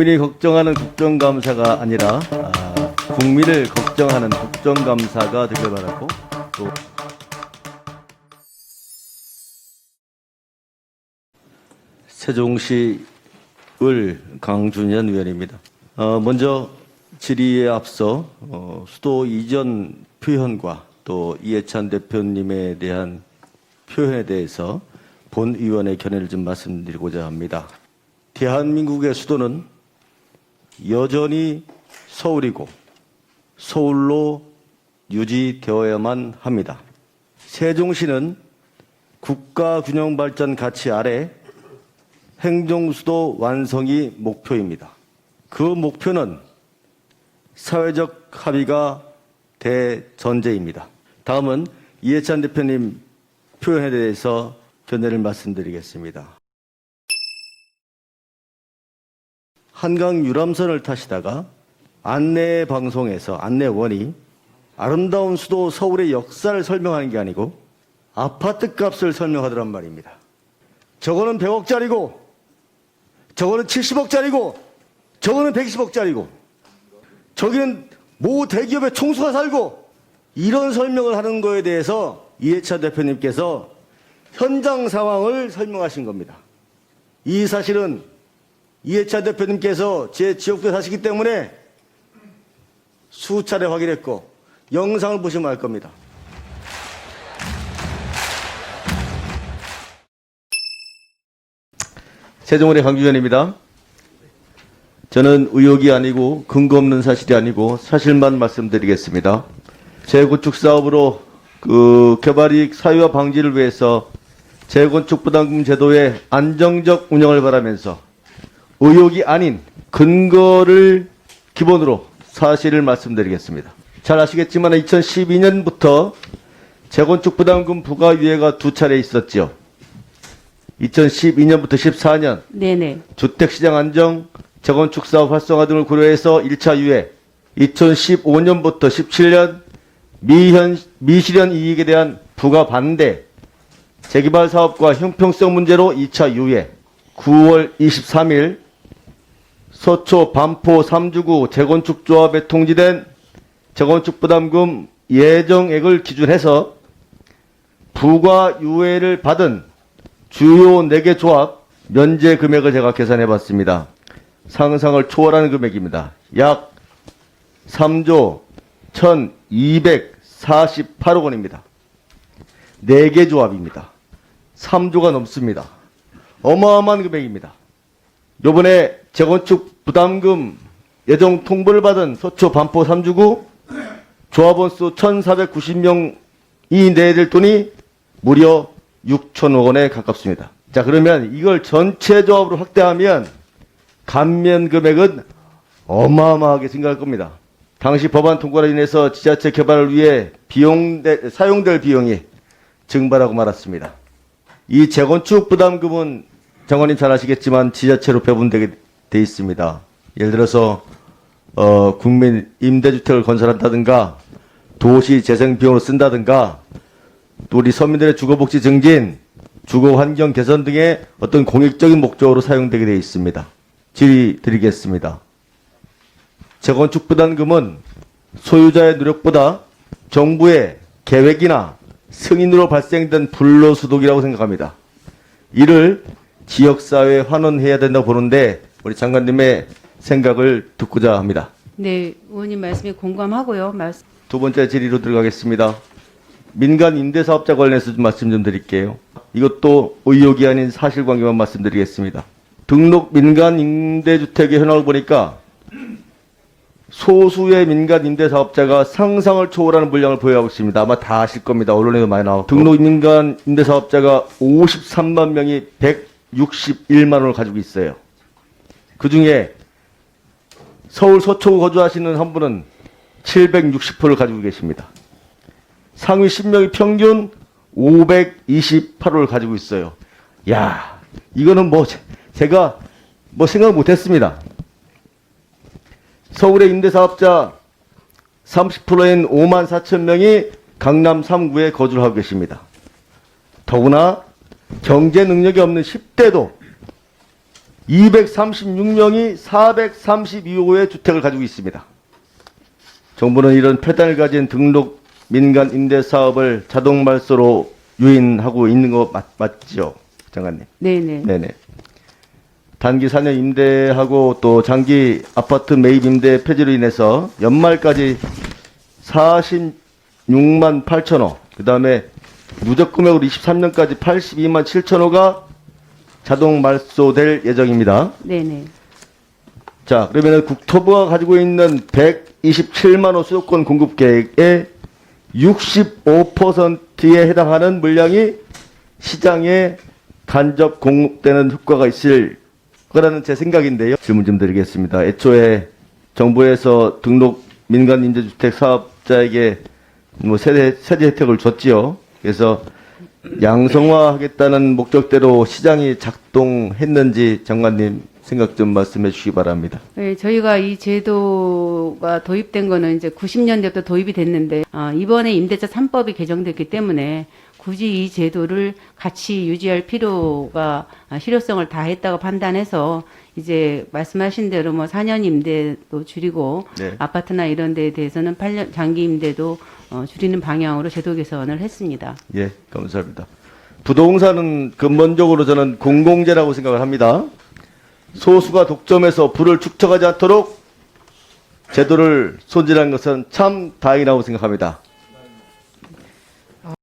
국민이 걱정하는 국정감사가 아니라 아, 국민을 걱정하는 국정감사가 되길 바라고 또 세종시 을 강준현 의원입니다. 어, 먼저 질의에 앞서 어, 수도 이전 표현과 또 이해찬 대표님에 대한 표현에 대해서 본 의원의 견해를 좀 말씀드리고자 합니다. 대한민국의 수도는 여전히 서울이고 서울로 유지되어야만 합니다. 세종시는 국가균형발전 가치 아래 행정수도 완성이 목표입니다. 그 목표는 사회적 합의가 대전제입니다. 다음은 이해찬 대표님 표현에 대해서 견해를 말씀드리겠습니다. 한강 유람선을 타시다가 안내 방송에서 안내원이 아름다운 수도 서울의 역사를 설명하는 게 아니고 아파트 값을 설명하더란 말입니다. 저거는 100억짜리고 저거는 70억짜리고 저거는 120억짜리고 저기는 모 대기업의 총수가 살고 이런 설명을 하는 거에 대해서 이해찬 대표님께서 현장 상황을 설명하신 겁니다. 이 사실은 이해찬 대표님께서 제 지역구에 사시기 때문에 수차례 확인했고 영상을 보시면 알 겁니다. 세종을의 강주현입니다. 저는 의혹이 아니고 근거 없는 사실이 아니고 사실만 말씀드리겠습니다. 재건축 사업으로 그 개발이익 사유화 방지를 위해서 재건축 부담금 제도의 안정적 운영을 바라면서 의혹이 아닌 근거를 기본으로 사실을 말씀드리겠습니다. 잘 아시겠지만 2012년부터 재건축 부담금 부과 유예가 두 차례 있었죠. 2012년부터 14년 네네. 주택시장 안정, 재건축 사업 활성화 등을 고려해서 1차 유예, 2015년부터 17년 미현, 미실현 이익에 대한 부가 반대, 재개발 사업과 형평성 문제로 2차 유예, 9월 23일 서초 반포 3주구 재건축 조합에 통지된 재건축 부담금 예정액을 기준해서 부과 유예를 받은 주요 4개 조합 면제 금액을 제가 계산해 봤습니다. 상상을 초월하는 금액입니다. 약 3조 1248억 원입니다. 4개 조합입니다. 3조가 넘습니다. 어마어마한 금액입니다. 요번에 재건축 부담금 예정 통보를 받은 서초 반포 3주구 조합원 수 1,490명이 내릴 돈이 무려 6천억 원에 가깝습니다. 자, 그러면 이걸 전체 조합으로 확대하면 감면 금액은 어마어마하게 생각할 겁니다. 당시 법안 통과로 인해서 지자체 개발을 위해 비용, 사용될 비용이 증발하고 말았습니다. 이 재건축 부담금은 장관님 잘 아시겠지만 지자체로 배분되게 돼 있습니다. 예를 들어서 어, 국민 임대주택을 건설한다든가 도시 재생 비용으로 쓴다든가 또 우리 서민들의 주거복지 증진, 주거 환경 개선 등의 어떤 공익적인 목적으로 사용되게 되어 있습니다. 질의 드리겠습니다. 재건축 부담금은 소유자의 노력보다 정부의 계획이나 승인으로 발생된 불로소득이라고 생각합니다. 이를 지역사회에 환원해야 된다고 보는데 우리 장관님의 생각을 듣고자 합니다. 네, 의원님 말씀에 공감하고요. 말씀. 두 번째 질의로 들어가겠습니다. 민간 임대사업자 관련해서 좀 말씀 좀 드릴게요. 이것도 의혹이 아닌 사실관계만 말씀드리겠습니다. 등록 민간 임대주택의 현황을 보니까 소수의 민간 임대사업자가 상상을 초월하는 물량을 보유하고 있습니다. 아마 다 아실 겁니다. 언론에도 많이 나오고. 등록 민간 임대사업자가 53만 명이 161만 원을 가지고 있어요. 그 중에 서울 서초구 거주하시는 한 분은 760%를 가지고 계십니다. 상위 10명이 평균 528호를 가지고 있어요. 야, 이거는 뭐 제- 제가 뭐 생각 못 했습니다. 서울의 임대사업자 30%인 5만 4천 명이 강남 3구에 거주를 하고 계십니다. 더구나 경제 능력이 없는 10대도 236명이 432호의 주택을 가지고 있습니다. 정부는 이런 폐단을 가진 등록 민간 임대 사업을 자동 말소로 유인하고 있는 거 맞, 맞죠, 장관님? 네네. 네네. 단기 4년 임대하고 또 장기 아파트 매입 임대 폐지로 인해서 연말까지 46만 8천 호, 그 다음에 누적 금액으로 23년까지 82만 7천 호가 자동 말소될 예정입니다. 네네. 자, 그러면은 국토부가 가지고 있는 127만 호 수도권 공급 계획의 65%에 해당하는 물량이 시장에 간접 공급되는 효과가 있을 거라는 제 생각인데요. 질문 좀 드리겠습니다. 애초에 정부에서 등록 민간 임대주택 사업자에게 뭐 세대, 세제 혜택을 줬지요. 그래서 양성화하겠다는 목적대로 시장이 작동했는지 장관님 생각 좀 말씀해 주시기 바랍니다. 네, 저희가 이 제도가 도입된 거는 이제 90년대부터 도입이 됐는데 아, 이번에 임대차 3법이 개정됐기 때문에 굳이 이 제도를 같이 유지할 필요가 아, 실효성을 다했다고 판단해서 이제 말씀하신 대로 뭐 4년 임대도 줄이고 네. 아파트나 이런 데에 대해서는 8년 장기 임대도 어, 줄이는 방향으로 제도 개선을 했습니다. 예, 감사합니다. 부동산은 근본적으로 저는 공공재라고 생각을 합니다. 소수가 독점해서 부를 축적하지 않도록 제도를 손질한 것은 참 다행이라고 생각합니다.